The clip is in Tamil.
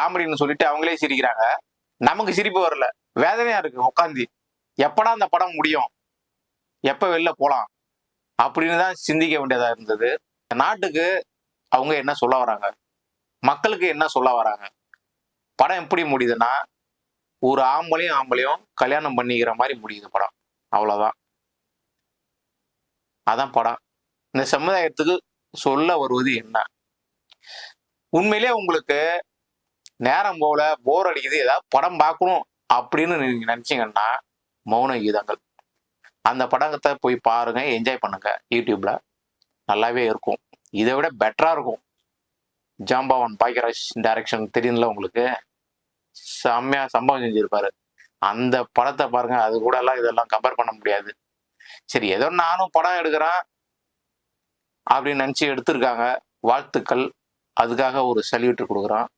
காமெடின்னு சொல்லிட்டு அவங்களே சிரிக்கிறாங்க. நமக்கு சிரிப்பு வரல. வேதனையா இருக்கு உட்காந்து எப்படா அந்த படம் முடியும்? எப்ப வெளில போலாம்? அப்படின்னு தான் சிந்திக்க வேண்டியதா இருந்தது. நாட்டுக்கு அவங்க என்ன சொல்ல வராங்க? மக்களுக்கு என்ன சொல்ல வராங்க? படம் எப்படி முடியுதுன்னா ஒரு ஆம்பளையும் ஆம்பளையும் கல்யாணம் பண்ணிக்கிற மாதிரி முடியுது படம். அவ்வளவுதான். அதான் படம். இந்த சமுதாயத்துக்கு சொல்ல வருவது என்ன? உண்மையிலே உங்களுக்கு நேரம் போல போர் அடிக்குது ஏதாவது படம் பார்க்கணும் அப்படின்னு நீங்க நினைச்சீங்கன்னா மௌன கீதங்கள். அந்த படத்தை போய் பாருங்க என்ஜாய் பண்ணுங்க. யூடியூப்ல நல்லாவே இருக்கும். இதை விட பெட்டரா இருக்கும். ஜாம்பவன் பாக்கியராஜ் டைரக்ஷன் தெரியும்ல உங்களுக்கு? செம்மையா சம்பவம் செஞ்சிருப்பாரு. அந்த படத்தை பாருங்க அது கூட எல்லாம் இதெல்லாம் கம்பேர் பண்ண முடியாது. சரி ஏதோ நானும் படம் எடுக்கிறேன் அப்படின்னு நினச்சி எடுத்திருக்காங்க. வாழ்த்துக்கள். அதுக்காக ஒரு சல்யூட் கொடுக்குறோம்